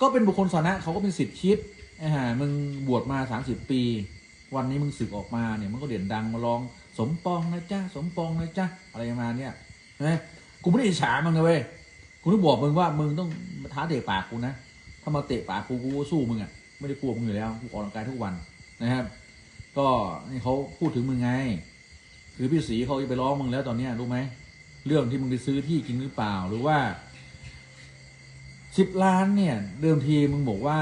ก็เป็นบุคคลสาธารณะเขาก็เป็นสิทธิ์คิดไอ้ห่ามึงบวชมาสามสิบปี วันนี้มึงสึกออกมาเนี่ยมันก็เด่นดังมาลองสมปองนะจ๊ะสมปองนะจ๊ะอะไรประมาณเนี้ยใช่ไหมกูไม่ได้อิจฉามึงนะเว้ยกูต้องบอกมึงว่ามึงต้องท้าเตะปากกูนะถ้ามาเตะปากกูกูก็สู้มึงอะไม่ได้กลัวมึงอยู่แล้วกูออกกำลังกายทุกวันนะครับ ก็นี่เขาพูดถึงมึงไงคือพี่สีเขาจะไปร้องมึงแล้วตอนเนี้ยรู้ไหมเรื่องที่มึงไปซื้อที่จริงหรือเปล่าหรือว่า สิบล้านเนี่ย เดิมทีมึงบอกว่า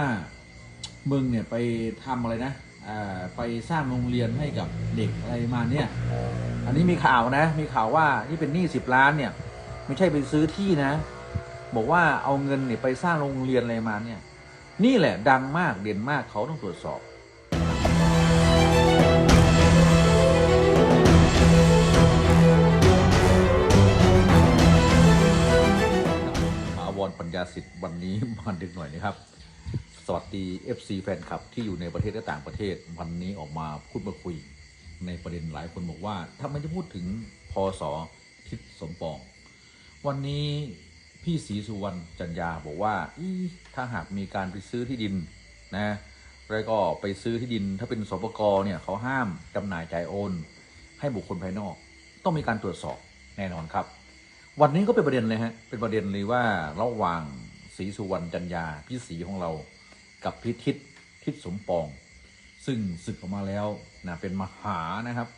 มึงเนี่ยไปทำอะไรนะไปสร้างโรงเรียนให้กับเด็กอะไรมาเนี่ย อันนี้มีข่าวนะ มีข่าวว่าที่เป็นหนี้สิบล้านเนี่ย ไม่ใช่ไปซื้อที่นะ บอกว่าเอาเงินเนี่ยไปสร้างโรงเรียนอะไรมาเนี่ย นี่แหละดังมากเด่นมากเขาต้องตรวจสอบ รปัญญาสิทธิ์วันนี้มาดึกหน่อยนะครับ สวัสดี FC แฟนคลับที่อยู่ในประเทศและต่างประเทศ วันนี้ออกมาพูดมาคุย ในประเด็นหลายคนบอกว่าถ้ามันจะพูดถึงพศทิศสมปอง วันนี้พี่ศรีสุวรรณจันยาบอกว่าถ้าหากมีการไปซื้อที่ดินนะแล้วก็ไปซื้อที่ดิน ถ้าเป็นสปกเนี่ยเขาห้ามจำหน่ายจ่ายโอน ให้บุคคลภายนอก ต้องมีการตรวจสอบแน่นอนครับ วันนี้ก็เป็นประเด็นเลยฮะ เป็นประเด็นเลยว่าระหว่างศรีสุวรรณจันยาพี่ศรีของเรา กับพิทิศทิศสมปอง ซึ่งศึกออกมาแล้วนะเป็นมหานะครับ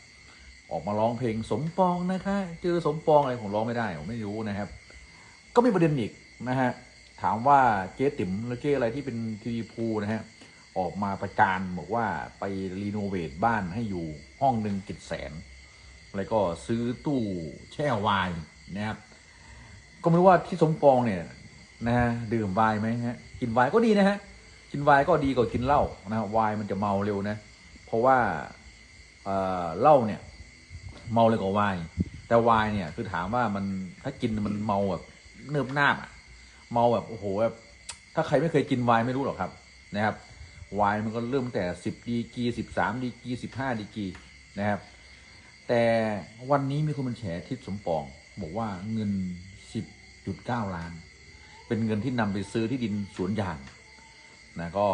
ออกมาร้องเพลงสมปองนะคะเจอสมปองอะไรผมร้องไม่ได้ผมไม่รู้นะครับ ก็มีประเด็นอีกนะฮะถามว่าเจ๊ติ๋มหรือเจ๊อะไรที่เป็นทีวีพูนะฮะออกมาประจานบอกว่าไปรีโนเวทบ้านให้อยู่ห้องหนึ่งกิจแสน แล้วก็ซื้อตู้แช่ไวน์นะครับ ก็ไม่รู้ว่าที่สมปองเนี่ยนะฮะดื่มไวน์ไหมฮะกินไวน์ก็ดีนะฮะกินไวน์ก็ดีกว่ากินเหล้านะไวน์มันจะเมาเร็วนะ เพราะว่าเออเหล้าเนี่ย เมาเลยกว่าไวน์แต่ไวน์เนี่ยคือถามว่ามันถ้ากินมันเมาแบบเนิบหน้าอะเมาแบบโอ้โหแบบถ้าใครไม่เคยกินไวน์ไม่รู้หรอกครับนะครับไวน์มันก็เริ่มตั้งแต่สิบดีกีสิบสามดีกีสิบห้าดีกีนะครับ แต่วันนี้มีคนมันแฉทิศสมปอง บอกว่าเงิน 10.9ล้าน เป็นเงินที่นำไปซื้อที่ดินสวนยางนะก็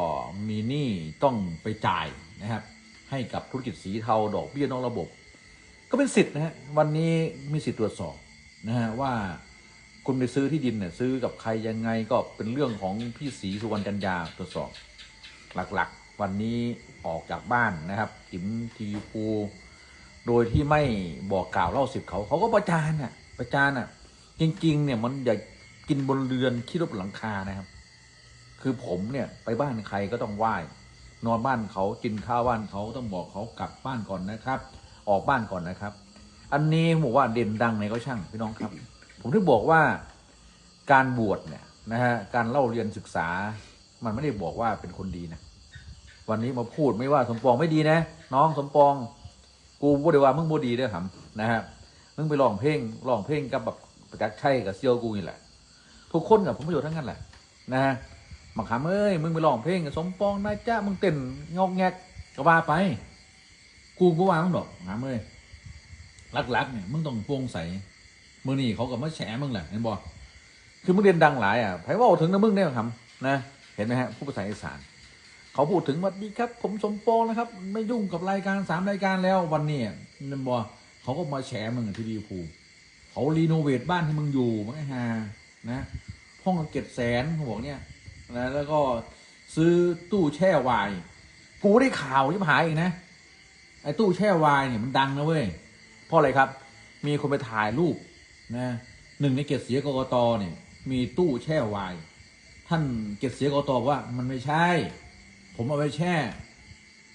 มีหนี้ต้องไปจ่ายนะครับ ให้กับธุรกิจสีเทาดอกเบี้ยนอกระบบ ก็เป็นสิทธิ์นะฮะวันนี้มีสิทธิ์ตรวจสอบนะฮะว่าคุณไปซื้อที่ดินเนี่ยซื้อกับใครยังไงก็เป็นเรื่องของพี่ศรีสุวรรณจันยาตรวจสอบหลักๆ วันนี้ออกจากบ้านนะครับจิมทีพูโดยที่ไม่บอกกล่าวเล่าสิบเขาเขาก็ประจานอะประจานอะ จริง ๆ เนี่ยมันอย่ากินบนเรือนขี้รบนหลังคานะครับ คือผมเนี่ยไปบ้านใครก็ต้องไหว้นอนบ้านเขากินข้าวบ้านเขาต้องบอกเขากลับบ้านก่อนนะครับ ออกบ้านก่อนนะครับ อันนี้ผมบอกว่าเด่นดังในก็ช่างพี่น้องครับ ผมถึงบอกว่าการบวชเนี่ยนะฮะการเล่าเรียนศึกษา มันไม่ได้บอกว่าเป็นคนดีนะวันนี้มาพูดไม่ว่าสมปองไม่ดีนะ น้องสมปอง กูบ่ได้ว่ามึงบ่ดีเด้อครับนะฮะมึงไปร้องเพลงร้องเพลงกับแบบ ประจักษ์ชัยกับเซียวกูนี่แหละทุกคนกับผลประโยชน์ทั้งนั้นแหละนะฮะบังคับเอ้ยมึงไปร้องเพลงกับสมปองนายจ้ามึงเต้นงอกแงกก็ว่าไป กูก็ว่ามึงดอกหามเอ้ยลักๆเนี่ยมึงต้องโปร่งใสมือนี่เขากับมาแฉมึงแหละเห็นบ่คือมึงเรียนดังหลายอะไผว่าถึงนะมึงเนี่ยครับนะเห็นไหมฮะผู้ภาษาอีสานเขาพูดถึงวัดดีครับ ผมสมปองนะครับ ไม่ยุ่งกับรายการสามรายการแล้ววันนี้นั่นบอเขาก็มาแฉมึงที่ดีภู เขารีโนเวทบ้านที่มึงอยู่มั้งไอ้ฮานะห้องละเจ็ดแสนเขาบอกเนี่ยนะแล้วก็ซื้อตู้แช่ไวน์กูได้ข่าวยิบหายอีกนะไอ้ตู้แช่ไวน์เนี่ยมันดังนะเว้ยเพราะอะไรครับ มีคนไปถ่ายรูปนะหนึ่งในเกียรติเสียกกตเนี่ย มีตู้แช่ไวน์ท่านเกียรติเสียกกตว่ามันไม่ใช่ ผมเอาไปแช่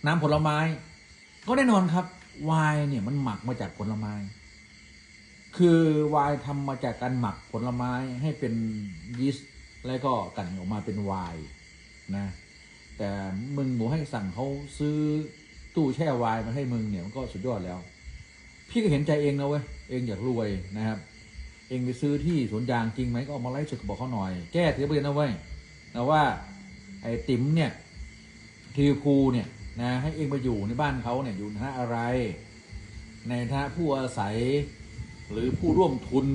น้ำผลไม้ ก็แน่นอนครับไวน์เนี่ยมันหมักมาจากผลไม้ คือไวน์ทำมาจากการหมักผลไม้ให้เป็นยีสต์แล้วก็กลั่นออกมาเป็นไวน์นะ แต่มึงหมูให้สั่งเขาซื้อตู้แช่ไวน์มาให้มึงเนี่ยมันก็สุดยอดแล้ว พี่ก็เห็นใจเองนะเว้ยเองอยากรวยนะครับ เองไปซื้อที่สวนยางจริงไหมก็เอามาไล่สุดบอกเขาหน่อย แก้ทีละประเด็นนะเว้ยนะว่าไอ้ติ๋มเนี่ยทีคูเนี่ยนะให้เองมาอยู่ในบ้านเขาเนี่ยอยู่ในฐานะอะไร ในฐานะผู้อาศัย หรือผู้ร่วมทุน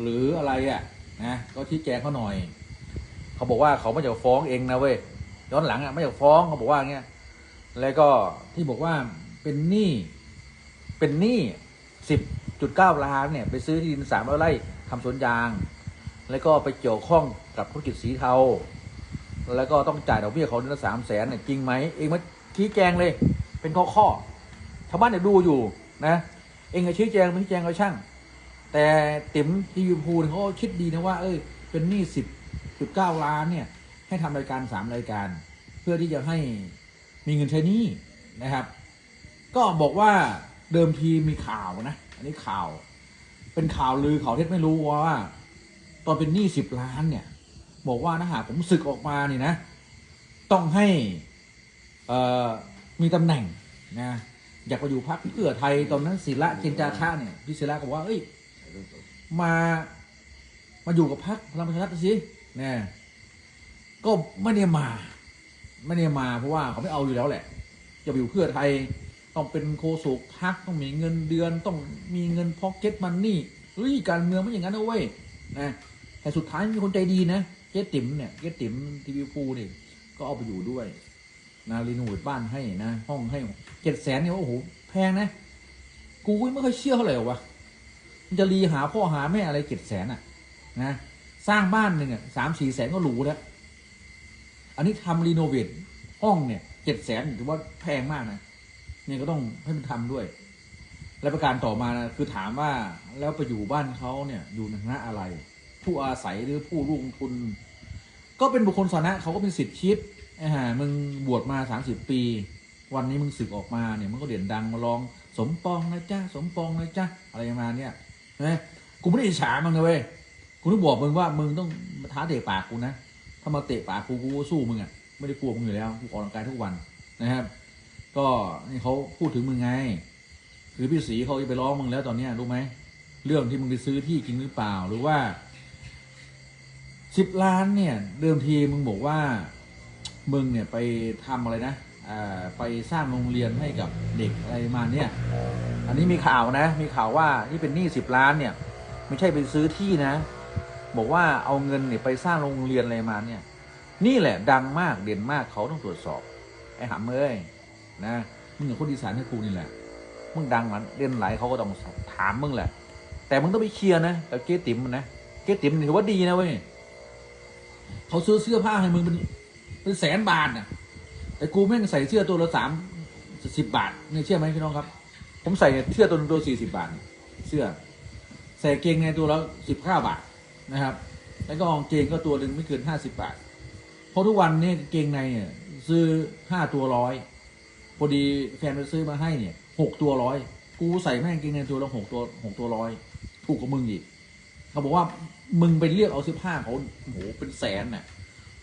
หรืออะไรอะนะก็ชี้แจงเขาหน่อย เขาบอกว่าเขาไม่อยากฟ้องเองนะเว้ยย้อนหลังอะไม่อยากฟ้องเขาบอกว่าอย่างเงี้ยแล้วก็ที่บอกว่าเป็นหนี้เป็นหนี้สิบจุดเก้าล้านเนี่ย ไปซื้อที่ดินสามร้อยไร่ทำสวนยาง แล้วก็ไปเกี่ยวข้องกับธุรกิจสีเทา แล้วก็ต้องจ่ายดอกเบี้ยเขาเดือนละสามแสนเนี่ยจริงไหมเองมาชี้แจงเลย เป็นข้อข้อชาวบ้านเนี่ยดูอยู่นะ เองก็ชี้แจงไม่ชี้แจงก็ช่าง แต่ติ๋มทีวีพูเนี่ยเขาคิดดีนะว่า เอ้ย เป็นหนี้สิบจุดเก้าล้านเนี่ย ให้ทำรายการสามรายการ เพื่อที่จะให้มีเงินใช้หนี้นะครับ ก็บอกว่าเดิมทีมีข่าวนะ อันนี้ข่าว เป็นข่าวลือข่าวเท็จไม่รู้ว่า ตอนเป็นหนี้สิบล้านเนี่ย บอกว่านะหากผมศึกออกมาเนี่ยนะ ต้องให้มีตำแหน่งนะ อยากไปอยู่พรรคเพื่อไทยตอนนั้นศิระเจนจาคะเนี่ยพี่ศิระก็บอกว่าเอ้ยมามาอยู่กับพรรคพลังประชารัฐสิเนี่ยก็ไม่ได้มา ไม่ได้มาเพราะว่าเขาไม่เอาอยู่แล้วแหละ จะไปอยู่เพื่อไทยต้องเป็นโคศกพักต้องมีเงินเดือน ต้องมีเงินพ็อกเก็ตมันนี่เฮ้ยการเมืองไม่อย่างนั้นนะเว้ยนะแต่สุดท้ายมีคนใจดีนะเจ๊ติ๋มเนี่ยเจ๊ติ๋มทีวีพูเนี่ยก็เอาไปอยู่ด้วย นะรีโนเวทบ้านให้นะ ห้องให้เจ็ดแสนเนี่ยโอ้โหแพงนะ กูไม่ค่อยเชื่อเท่าไหร่วะมันจะรีหาพ่อหาแม่อะไรเจ็ดแสนอะ นะสร้างบ้านหนึ่งอะสามสี่แสนก็หรูแล้วอันนี้ทำรีโนเวทห้องเนี่ยเจ็ดแสนถือว่าแพงมากนะเนี่ยก็ต้องให้มันทำด้วย และประการต่อมานะคือถามว่าแล้วไปอยู่บ้านเขาเนี่ยอยู่ในฐานะอะไร ผู้อาศัยหรือผู้ลงทุน ก็เป็นบุคคลสาธารณะเขาก็เป็นสิทธิ์คิด ไอ้ห่ามึงบวชมาสามสิบปี วันนี้มึงสึกออกมาเนี่ยมึงก็เด่นดังมาลองสมปองนะจ้าสมปองนะจ้าอะไรประมาณเนี่ยนะกูไม่ได้อิจฉามึงนะเว้ยกูต้องบอกมึงว่ามึงต้องท้าเตะปากกูนะถ้ามาเตะปากกูกูก็สู้มึงอะไม่ได้กลัวมึงอยู่แล้วกูออกกำลังกายทุกวันนะครับ ก็นี่เขาพูดถึงมึงไงคือพี่สีเขาจะไปร้องมึงแล้วตอนเนี้ยรู้ไหมเรื่องที่มึงไปซื้อที่จริงหรือเปล่าหรือว่าสิบล้านเนี่ย เดิมทีมึงบอกว่า มึงเนี่ยไปทำอะไรนะไปสร้างโรงเรียนให้กับเด็กอะไรมาเนี่ยอันนี้มีข่าวนะ มีข่าวว่านี่เป็นหนี้สิบล้านเนี่ย ไม่ใช่ไปซื้อที่นะ บอกว่าเอาเงินเนี่ยไปสร้างโรงเรียนอะไรมาเนี่ย นี่แหละดังมากเด่นมากเขาต้องตรวจสอบ ไอ้หำเอ้ยนะมึงกับคนอีสานให้กูนี่แหละมึงดังมันเด่นไหลเขาก็ต้องถามมึงแหละ แต่มึงต้องไปเคลียร์นะกับเก๊ติ๋มนนะเก๊ติ๋มถือว่าดีนะเว้ยเขาซื้อเสื้อผ้าให้มึงเป็น เป็นแสนบาทน่ะ แต่กูแม่งใส่เสื้อตัวละสามสิบบาทเนี่ยเชื่อไหมพี่น้องครับ ผมใส่เสื้อตัวนึงตัวสี่สิบบาท เสื้อ ใส่เกงในตัวละสิบห้าบาทนะครับ แล้วก็กางเกงก็ตัวหนึ่งไม่เกินห้าสิบบาท เพราะทุกวันนี้เกงในเนี่ยซื้อห้าตัวร้อยพอดีแฟนไปซื้อมาให้เนี่ยหกตัวร้อยกูใส่แม่งเกงินตัวละหกตัวหกตัวร้อยถูกกว่ามึงอีกเขาบอกว่ามึงไปเรียกเอาเสื้อผ้าเขาโอ้โหเป็นแสนน่ะ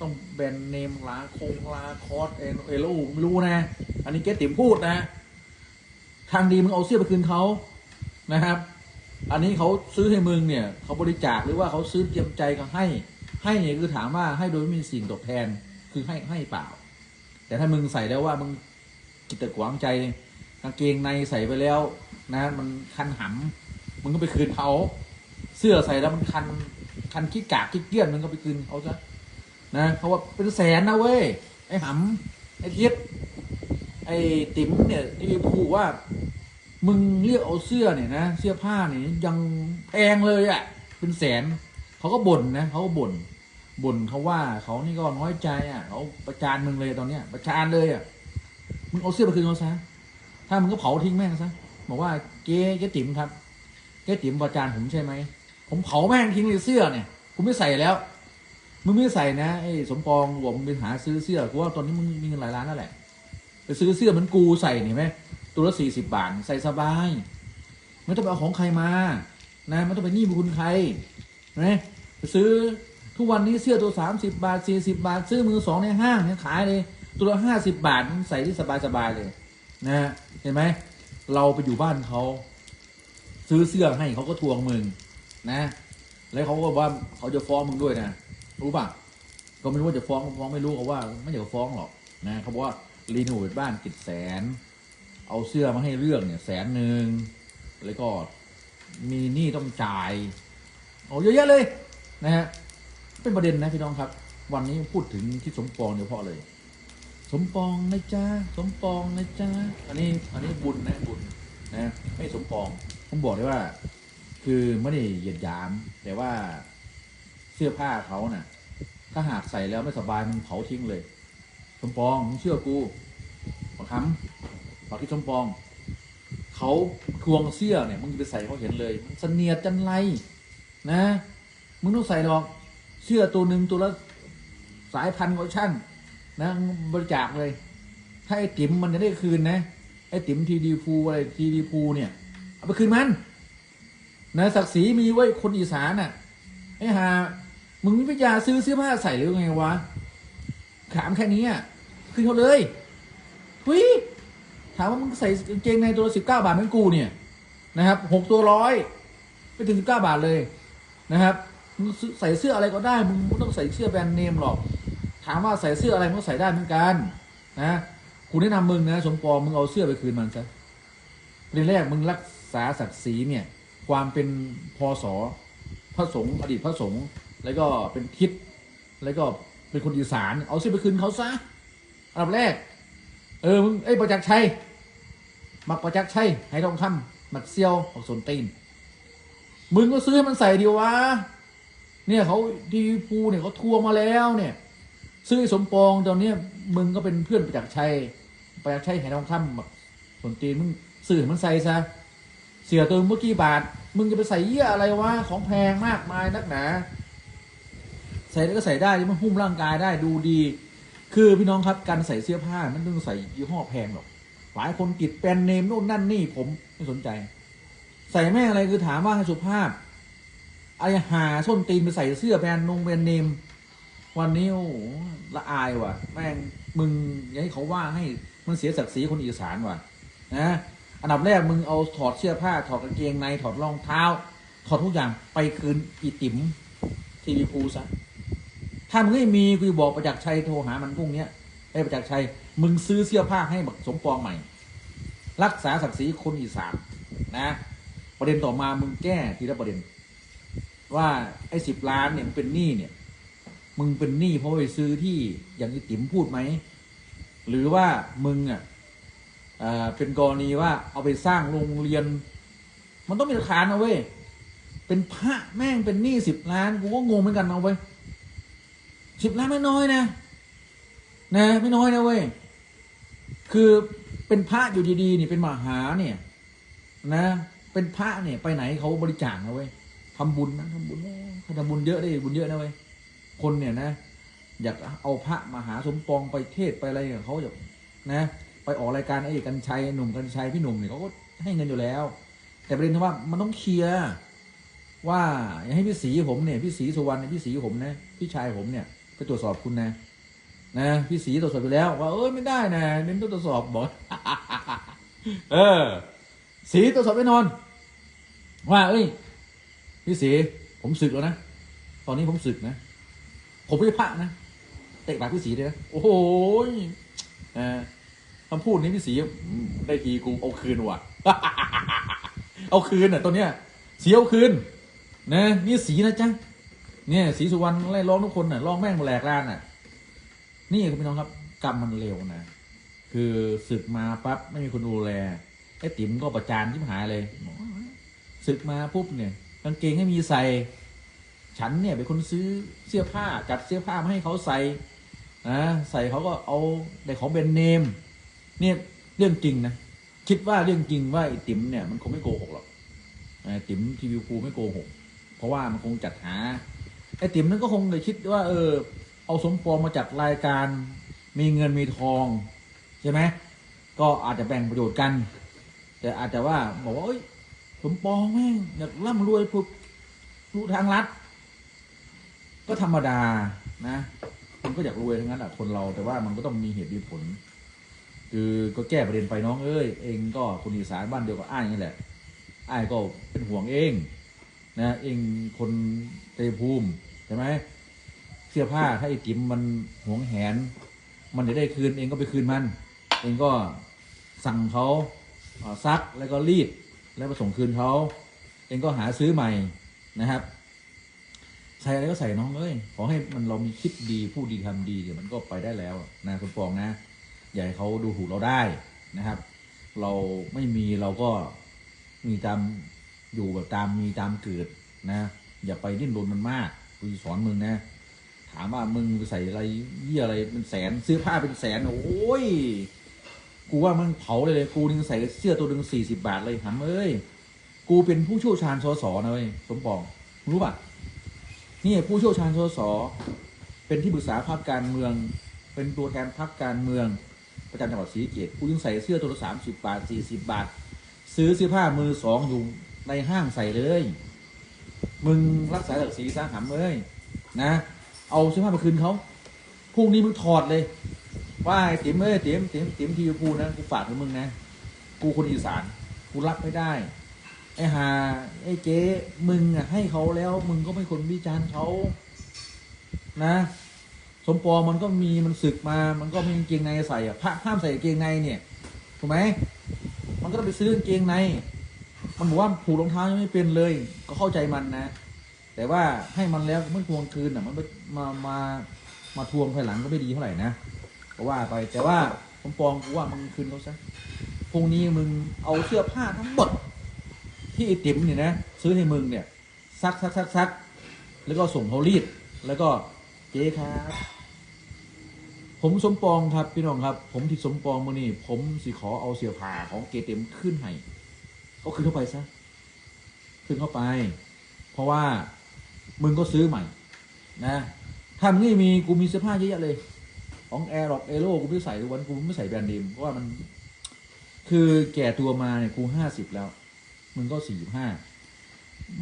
ต้องแบรนด์เนมลาคงลาคอสเอเอลูไม่รู้นะ อันนี้เกตติ๋มพูดนะ ทางดีมึงเอาเสื้อไปคืนเขานะครับ อันนี้เขาซื้อให้มึงเนี่ยเขาบริจาคหรือว่าเขาซื้อเตรียมใจเขาให้ ให้เนี่ยคือถามว่าให้โดยไม่มีสิ่งตอบแทนคือให้ให้เปล่า แต่ถ้ามึงใส่แล้วว่ามึงกิตกวางใจกางเกงในใส่ไปแล้วนะมันคันหำมึงก็ไปคืนเขาเสื้อใส่แล้วมันคันคันขี้กากขี้เกี้ยนมึงก็ไปคืนเขาซะ นะเขาว่าเป็นแสนนะเว้ยไอ้หำไอ้เทียบไอ้ติ๋มเนี่ยที่พูดว่ามึงเรียกเอาเสื้อเนี่ยนะเสื้อผ้าเนี่ยยังแพงเลยอะ่ะ เป็นแสนเขาก็บ่นนะเขาก็บ่นบ่นเขาว่าเขานี่ก็น้อยใจอะเขาประจานมึงเลยตอนเนี้ย ประจานเลยอะมึงเอาเสื้อไปคืนเขาซะถ้ามึงก็เผาทิ้งแม่งซะบอกว่าเก๊เก๊ติ๋มครับเก๊ติ๋มประจานผมใช่ไหมผมเผาแม่งทิ้งเลยเสื้อเนี่ยกูไม่ใส่แล้ว มึงไม่ใส่นะไอ้สมปองบอกมึงไปหาซื้อเสื้อกูว่าตอนนี้มึงมีเงินหลายล้านแล้วแหละไปซื้อเสื้อเหมือนกูใส่เห็นไหมตัวละสี่สิบบาทใส่สบายไม่ต้องไปเอาของใครมานะไม่ต้องไปหนี้บุญคุณใครนะไปซื้อทุกวันนี้เสื้อตัวสามสิบาทสี่สิบาท ซื้อมือสองในห้างเนี่ยขายเลย ตัวละห้าสิบบาทใส่ที่สบายสบายเลยนะฮะเห็นไหมเราไปอยู่บ้านเขาซื้อเสื้อให้เขาก็ทวงมึงนะ แล้วเขาก็ว่าเขาจะฟ้องมึงด้วยนะ รู้ป่ะก็ไม่รู้ว่าจะฟ้องฟ้องไม่รู้เขาว่า ไม่อยากฟ้องหรอกนะเขาบอกว่ารีโนเวทบ้านกิดแสน เอาเสื้อมาให้เรื่องเนี่ยแสนหนึ่งแล้วก็มีหนี้ต้องจ่ายโอ้เยอะแยะเลยนะฮะเป็นประเด็นนะพี่น้องครับ วันนี้พูดถึงที่สมปองเนี่ยเพาะอะไรสมปองนะจ๊ะสมปองนะจ๊ะอันนี้อันนี้บุญนะบุญนะไม่สมปองผมบอกเลยว่า คือไม่ได้เหยียดหยามแต่ว่า เสื้อผ้าเขาน่ะ ถ้าหากใส่แล้วไม่สบายมึงเผาทิ้งเลย สมปองมึงเชื่อกูบังคับฝากที่สมปอง เขาควงเสื้อเนี่ยมึงไปใส่เขาเห็นเลยมันเสนียดจันไรนะมึงต้องใส่หรอกเสื้อตัวหนึ่งตัวละสายพันธุ์ก็ช่างนะบริจาคเลย ถ้าไอ้ติ๋มมันจะได้คืนนะไอ้ติ๋มทีดีพูอะไรทีดีพูเนี่ย เอาไปคืนมันนะศักดิ์ศรีมีไว้คนอีสานน่ะไอ้หา มึงมีปัญญาซื้อเสื้อผ้าใส่หรือไงวะขามแค่นี้อะคืนเขาเลยทุยถามว่ามึงใส่กางเกงในตัวละสิบเก้าบาทเหมือนกูเนี่ย นะครับหกตัวร้อยไปถึงสิบเก้าบาทเลยนะครับมึงซื้อใส่เสื้ออะไรก็ได้มึงไม่ต้องใส่เสื้อแบรนด์เนมหรอก ถามว่าใส่เสื้ออะไรมึงก็ใส่ได้เหมือนกันนะคุณแนะนำมึงนะสมปองมึงเอาเสื้อไปคืนมันซะประเด็นแรกมึงรักษาศักดิ์ศรีเนี่ย ความเป็นพศพระสงฆ์อดีตพระสงฆ์ แล้วก็เป็นทิศแล้วก็เป็นคนอีสาน เอาเสื้อไปคืนเขาซะอันดับแรก เออมึงไอ้ยประจักษ์ชัยมักประจักษ์ชัยให้ทองคำมักเซียวมักสนตีนมึงก็ซื้อให้มันใส่ดีวะเนี่ยเขาทีพูเนี่ยเขาทัวมาแล้วเนี่ย ซื้อสมปองตอนเนี้ยมึงก็เป็นเพื่อนประจักษ์ชัยประจักษ์ชัยแห่งทองคำแบบสนตีนมึงซื้อให้มันใส่ซะเสียตัวเมื่อกี้บาท มึงจะไปใส่เยี่ยอะไรวะของแพงมากมายนักหนา ใส่แล้วก็ใส่ได้มันหุ้มร่างกายได้ดูดี คือพี่น้องครับการใส่เสื้อผ้ามันต้องใส่ยี่ห้อแพงหรอกหลายคนติดแบรนด์เนมโน่นนั่นนี่ผมไม่สนใจ ใส่แม่งอะไรคือถามว่าให้สุภาพไอ้หาส้นตีนไปใส่เสื้อแบรนด์นงแบรนด์เนม วันนี้โอ้โหละอายว่ะ แม่งมึงอย่าให้เขาว่าให้มันเสียศักดิ์ศรีคนอีสานว่ะนะอันดับแรกมึงเอาถอดเสื้อผ้าถอดกางเกงในถอดรองเท้า ถอดทุกอย่างไปคืนอีติ๋มทีวีพูซะ ถ้ามึงไม่มีกูบอกประจักษ์ชัยโทรหามันพรุ่งเนี้ยไอ้ประจักษ์ชัยมึงซื้อเสื้อผ้าให้บักสมปองใหม่ รักษาศักดิ์ศรีคนอีสานนะ ประเด็นต่อมามึงแก้ทีละประเด็น ว่าไอ้สิบล้านเนี่ยมันเป็นหนี้เนี่ย มึงเป็นหนี้เพราะไปซื้อที่อย่างที่ติ๋มพูดไหมหรือว่ามึงอะเป็นกรณีว่าเอาไปสร้างโรงเรียน มันต้องมีหลักฐานนะเว้ยเป็นพระแม่งเป็นหนี้สิบล้านกูก็งงเหมือนกันเอาเว้ย สิบล้านไม่น้อยนะ นะไม่น้อยนะเว้ยคือเป็นพระอยู่ดีๆนี่เป็นมหาเนี่ย นะ เป็นพระเนี่ยไปไหนเขาบริจาคนะเว้ยทำบุญนะทำบุญเขาทำบุญเยอะได้บุญเยอะนะเว้ยคนเนี่ยนะ อยากเอาพระมหาสมปองไปเทศไปอะไรกับเขาอยากนะ ไปออกรายการไอ้กันชัยหนุ่มกันชัยพี่หนุ่มเนี่ยเขาก็ให้เงินอยู่แล้ว แต่ประเด็นที่ว่ามันต้องเคลียร์ว่าอย่าให้พี่ศรีผมเนี่ยพี่ศรีสุวรรณพี่ศรีผมนะพี่ชายผมเนี่ย ตรวจสอบคุณนะ นะพี่ศรีตรวจสอบไปแล้ว ว่าเอ้ยไม่ได้นะเน้นต้องตรวจสอบบอกเออศรีตรวจสอบแน่นอน ว่า เอ้ย พี่ศรีผมสึกแล้วนะตอนนี้ผมสึกนะผมไม่พระนะเตะปากพี่ศรีเลยนะโอ้โหยเออคำพูดนี้พี่ศรีได้ทีกูเอาคืนว่ะ เอาคืนอะตัวเนี้ยสีเอาคืน นะนี่สีนะจ๊ะ เนี่ยสีสุวรรณไล่ร้องทุกคนน่ะร้องแม่งมาแหลกลานอะ นี่คุณพี่น้องครับ กรรมมันเร็วนะคือศึกมาปั๊บไม่มีคนดูแลไอ้ติ๋มก็ประจานที่หายเลยศึกมาปุ๊บเนี่ยกางเกงให้มีใส่ ฉันเนี่ยเป็นคนซื้อเสื้อผ้าจัดเสื้อผ้ามาให้เขาใส่นะใส่เขาก็เอาได้ของแบรนด์เนม เนี่ยเรื่องจริงนะคิดว่าเรื่องจริงว่าไอ้ติ๋มเนี่ยมันคงไม่โกหกหรอกไอ้ติ๋มทีวีคูไม่โกหก เพราะว่ามันคงจัดหา ไอ้ติ๋มนั่นก็คงเลยคิดว่า เออ เอาสมปองมาจัดรายการมีเงินมีทอง ใช่ไหมก็อาจจะแบ่งประโยชน์กัน แต่อาจจะว่าบอกว่าเอ้ย สมปองแม่งอยากร่ำรวยพุกรู้ทางลัด ก็ธรรมดานะคนก็อยากรวยทั้งนั้นแหละคนเราแต่ว่ามันก็ต้องมีเหตุมีผล คือก็แก้ประเด็นไปน้องเอ้ยเองก็คนอีสานบ้านเดียวกับอ้ายนี่แหละอ้ายก็เป็นห่วงเอง นะ เองคนเตภูมิ ช่ไหมเสื้อผ้าถ้าไอ้จิ๋มมันหวงแหน มันจะได้คืนเองก็ไปคืนมัน เองก็สั่งเขาซักแล้วก็รีดแล้วไปส่งคืนเขาเองก็หาซื้อใหม่นะครับ ใส่อะไรก็ใส่น้องเอ้ยขอให้มันเรามีคิดดีพูดดีทำดีเดี๋ยวมันก็ไปได้แล้วนะคุณปองนะอย่าให้เขาดูถูกเราได้นะครับ เราไม่มีเราก็มีตามอยู่แบบตามมีตามเกิดนะ อย่าไปดิ้นรนมันมาก กูจะสอนมึงนะ ถามว่ามึงไปใส่อะไรเยี่ยอะไรเป็นแสนซื้อผ้าเป็นแสนโอ้ยกูว่ามันเผาเลยเลยกูนึงใส่เสื้อตัวหนึ่งสี่สิบาทเลยหำเอ้ยกูเป็นผู้เชี่ยวชาญสสนะเว้ยสมปองรู้ป่ะนี่ผู้เชี่ยวชาญสสเป็นที่ปรึกษาภาคการเมือง เป็นตัวแทนพรรคการเมืองประจำจังหวัดศรีสะเกษกูยังใส่เสื้อตัวละสามสิบาทสี่สิบาท ซื้อเสื้อผ้ามือสองอยู่ในห้างใส่เลย มึงรักษาศักดิ์ศรีซะหำเอ้ยนะ เอาเสื้อผ้ามาคืนเขาพรุ่งนี้มึงถอดเลย ว่าไอ้ติ๋มเอ้ยติ๋มติ๋มติ๋มทีวีพูนะกูฝากถึงมึงนะกูคนอีสานกูรับไม่ได้ ไอ้หาไอ้เจ๊มึงอะให้เขาแล้ว มึงก็ไม่คนวิจารณ์เขานะ สมปองมันก็มีมันศึกมา มันก็มีกางเกงในใส่อะพระห้ามใส่กางเกงในเนี่ยถูกไหมมันก็ต้องไปซื้อกางเกงใน มันบอกว่าผูกรองเท้ายังไม่เป็นเลย ก็เข้าใจมันนะ แต่ว่าให้มันแล้วไม่ทวงคืนอะ มันมามามาทวงภายหลังก็ไม่ดีเท่าไหร่นะก็ว่าไปแต่ว่าผมปองกูว่ามึงคืนเขาซะพรุ่งนี้มึงเอาเสื้อผ้าทั้งหมด ที่ไอติ๋มเนี่ยนะซื้อให้มึงเนี่ยซักซักซักซักแล้วก็ส่งเขารีด แล้วก็เจ๊ครับ ผมสมปองครับพี่น้องครับ ผมที่สมปองมือนี่ ผมสิขอเอาเสื้อผ้าของเกเต็มขึ้นให้ ก็คืนเข้าไปซะขึ้นเข้าไป เพราะว่ามึงก็ซื้อใหม่ นะถ้ามึงไม่มีกูมีเสื้อผ้าเยอะแยะเลย ของแอร์หรอกเอโร่กูไม่ใส่ทุกวันกูไม่ใส่แบรนด์เนมเพราะว่ามัน คือแก่ตัวมาเนี่ยกูห้าสิบแล้ว มึงก็สี่ห้า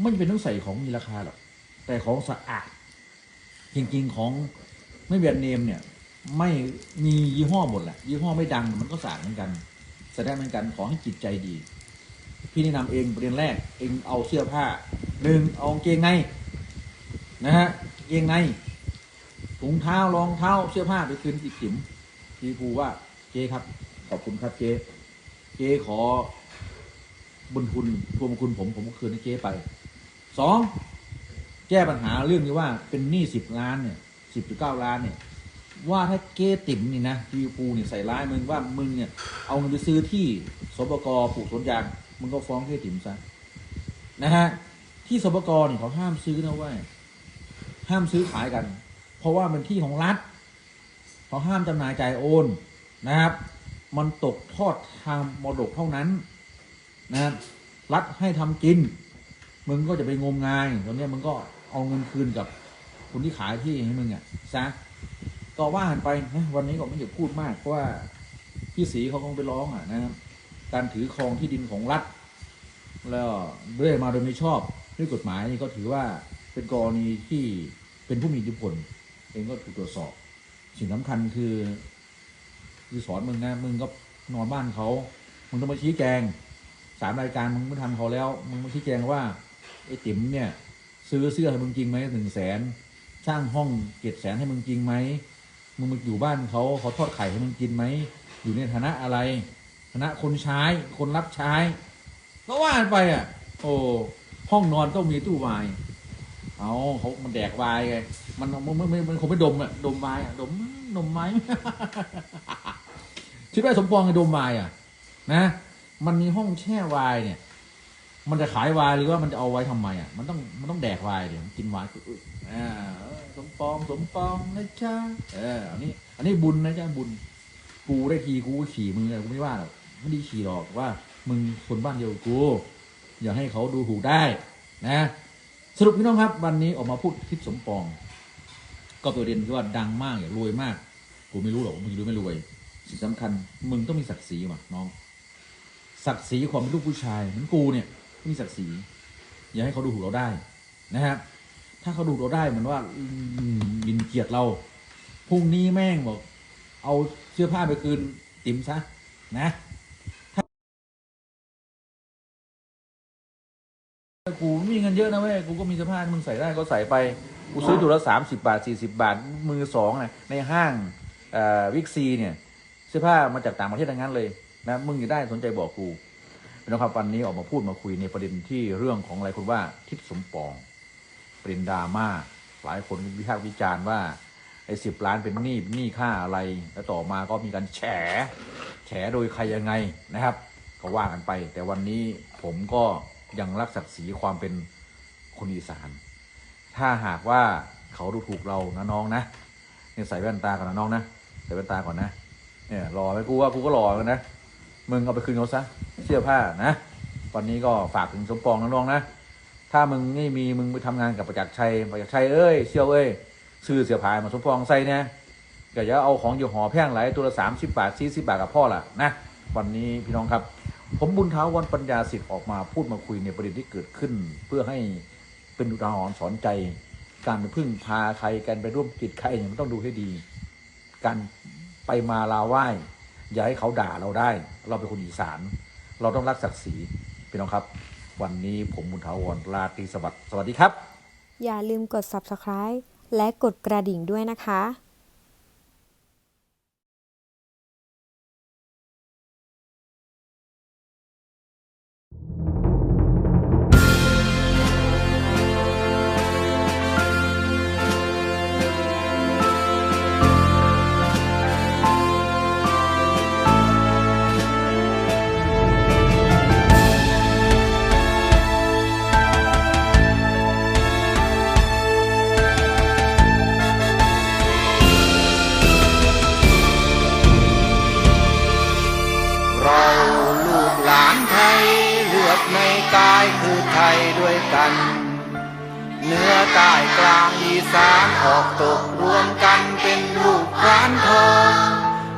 ไม่เป็นต้องใส่ของมีราคาหรอกแต่ของสะอาดจริงๆของไม่แบรนด์เนมเนี่ย ไม่มียี่ห้อหมดแหละยี่ห้อไม่ดังมันก็สะอาดเหมือนกัน แสดงเหมือนกันขอให้จิตใจดี พี่แนะนำเองประเด็นแรก เองเอาเสื้อผ้าหนึ่งเอาเกงในนะฮะเกงในถุงเท้ารองเท้าเสื้อผ้าไปคืนที่จิ๋มทีภูว่าเจครับขอบคุณครับเจเจขอบุญคุณทวงคุณผมผมก็คืนให้เจไปสองแก้ปัญหาเรื่องที่ว่าเป็นหนี้สิบล้านเนี่ยสิบถึงเก้าล้านเนี่ยว่าถ้าเก้ติ๋มนี่นะทีภูเนี่ยใส่ร้ายมึงว่ามึงเนี่ยเอาเงินไปซื้อที่สปกปลูกสวนยาง มึงก็ฟ้องเก้ติ๋มซะนะฮะที่สปกเนี่ยเขาห้ามซื้อนะเว้ยห้ามซื้อขายกัน เพราะว่ามันที่ของรัฐเขาห้ามจำหน่ายจ่ายโอนนะครับ มันตกทอดทางมรดกเท่านั้นนะครับรัฐให้ทำกิน มึงก็จะไปงมงายตอนนี้มึงก็เอาเงินคืนกับคนที่ขายที่ให้มึงอะซะก็ว่ากันไปนะวันนี้ก็ไม่อยากพูดมากเพราะว่าพี่สีเขาคงไปร้องอะนะครับ การถือครองที่ดินของรัฐ แล้วเรื่อยมาโดยไม่ชอบด้วยกฎหมายนี่ก็ถือว่าเป็นกรณีที่เป็นผู้มีอิทธิพลเองก็ถูกตรวจสอบ สิ่งสำคัญคือคือสอนมึงนะมึงก็นอนบ้านเขามึงต้องมาชี้แจงสามรายการมึงไม่ทำเขาแล้ว มึงมาชี้แจงว่าไอ้ติ๋มเนี่ย ซื้อเสื้อให้มึงจริงไหมหนึ่งแสนสร้างห้องเจ็ดแสนให้มึงจริงไหมมึงมาอยู่บ้านเขาเขาทอดไข่ให้มึงกินไหมอยู่ในฐานะอะไร ฐานะคนใช้ คนรับใช้ ก็ว่ากันไปอะ โอ้ห้องนอนต้องมีตู้วายเอาเขามันแดกวายไงมันมันมันมันคงไม่ดมอะดมวายอะดมดมไม้คิดว่าสมปองไอ้ดมวายอะ นะ มันมีห้องแช่วายเนี่ย มันจะขายวายหรือว่ามันจะเอาไว้ทำไมอะมันต้องมันต้องแดกวายเดี๋ยวกินวายก็อึอ่าสมปองสมปองนะจ๊ะเอออันนี้ อันนี้บุญนะจ๊ะบุญกูได้ทีกูขี่มึงอกูไม่ว่าหรอก ไม่ได้ขี่หรอกว่า มึงคนบ้านเดียวกู อย่าให้เขาดูถูกได้นะ สรุปพี่น้องครับ วันนี้ออกมาพูดทิศสมปอง ก็ประเด็นที่ว่าดังมากอย่างรวยมากกูไม่รู้หรอกมึงรวยไม่รวยสิ่งสำคัญ มึงต้องมีศักดิ์ศรีว่ะน้อง ศักดิ์ศรีความเป็นลูกผู้ชายเหมือนกูเนี่ยมีศักดิ์ศรีอย่าให้เขาดูถูกเราได้นะครับถ้าเขาดูเราได้เหมือนว่ายินเกียรติเราพรุ่งนี้แม่งบอก เอาเสื้อผ้าไปคืนติ๋มซะ นะ กูมีเงินเยอะนะเว้ยกูก็มีเสื้อผ้ามึงใส่ได้ก็ใส่ไปกูซื้อตัวละสามสิบาทสี่สิบาท มือสองนะในห้างวิกซีเนี่ยเสื้อผ้ามาจากต่างประเทศทั้งนั้นเลยนะมึงอยากได้สนใจบอกกูนะครับวันนี้ออกมาพูดมาคุยในประเด็นที่เรื่องของอะไรคุณว่าทิศสมปองประเด็นดราม่าหลายคนวิพากษ์วิจารณ์ว่าไอ้สิบล้านเป็นหนี้หนี้ค่าอะไร แล้วต่อมาก็มีการแฉ แฉโดยใครยังไงนะครับ ก็ว่ากันไป แต่วันนี้ผมก็ยังรักศักดิ์ศรีความเป็น คนอีสาน ถ้าหากว่าเขาดูถูกเรานะน้องนะเนี่ยใส่แว่นตาก่อนนะน้องนะใส่แว่นตาก่อนนะเนี่ยรอไปกูว่ากูก็รอกันนะมึงเอาไปคืนเขาซะเสื้อผ้านะวันนี้ก็ฝากถึงสมปองนะน้องนะถ้ามึงนี่มีมึงไปทำงานกับประจักษ์ชัยประจักษ์ชัยเอ้ยเชี่ยวเอ้ยซื้อเสื้อผ้ามาสมปองใส่เนี่ยก็อย่าเอาของอยู่หอแพงไหลตัวละสามสิบบาทสี่สิบบาทกับพ่อล่ะนะวันนี้พี่น้องครับ ผมบุญเท้าวันปัญญาสิทธิ์ออกมาพูดมาคุยในประเด็นที่เกิดขึ้น เพื่อให้ เป็นอุทาหรณ์สอนใจ การไปพึ่งพาใครการไปร่วมกิจใครเนี่ยมันต้องดูให้ดี การไปมาลาไหว้อย่าให้เขาด่าเราได้ เราเป็นคนอีสาน เราต้องรักศักดิ์ศรีพี่น้องครับ วันนี้ผมบุญถาวรลาตีสวัสดิ์สวัสดีครับ อย่าลืมกด subscribe และกดกระดิ่งด้วยนะคะ ด้วยกัน เนื้อใต้กลางอีสานออกตกรวมกันเป็นลูกพรานทอง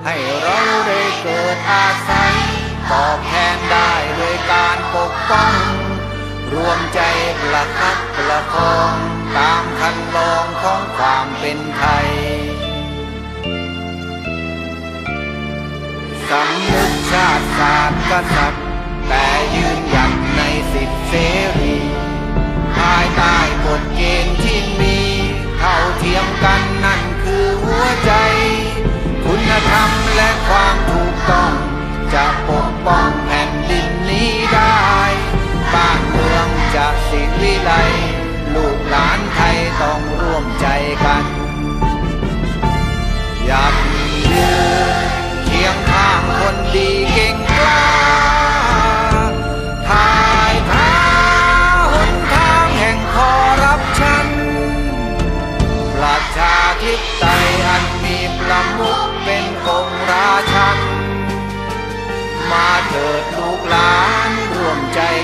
ให้เราได้เกิดอาศัย ตอบแทนได้ด้วยการปกป้อง รวมใจประคับประคองตามคันลองของความเป็นไทยสำนึกชาติศาสตร์กษัตริย์ แต่ยืนหยัดในสิทธิเสรี ภายใต้กฎเกณฑ์ที่มี เท่าเทียมกันนั่นคือหัวใจ คุณธรรมและความถูกต้อง จะปกป้องแผ่นดินนี้ได้ บ้านเมืองจะสิวิไล ลูกหลานไทยต้องร่วมใจกัน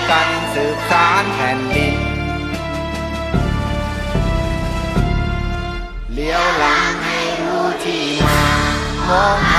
กันสืบสารแผ่นดิน เลี้ยวหลังให้รู้ที่มามองหา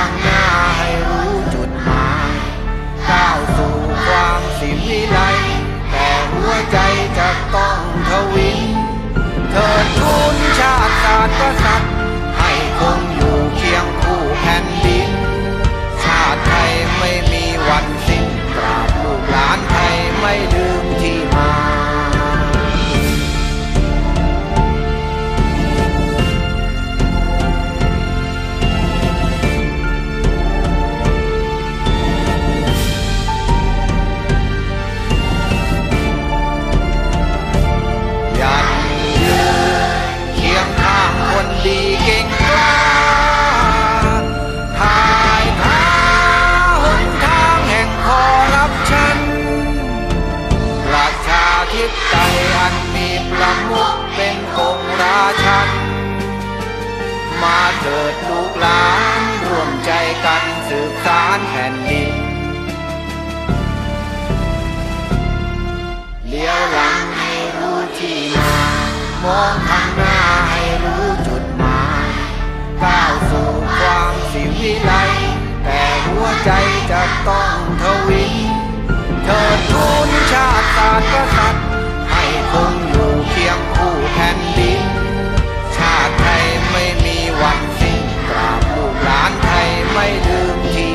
ประมุขเป็นองค์ราชัน มาเถิดลูกหลานร่วมใจกันสืบสารแผ่นดิน เลี้ยวหลังให้รู้ที่มามองข้างหน้าให้รู้จุดหมายก้าวสู่ความสิวิไลแต่หัวใจจะต้องทวินเถิดทูนชาติศาสตร์ก ยงคู่แผ่นดิน ชาติไทยไม่มีวันสิ้นตราบลูกหลานไทยไม่ลืมที่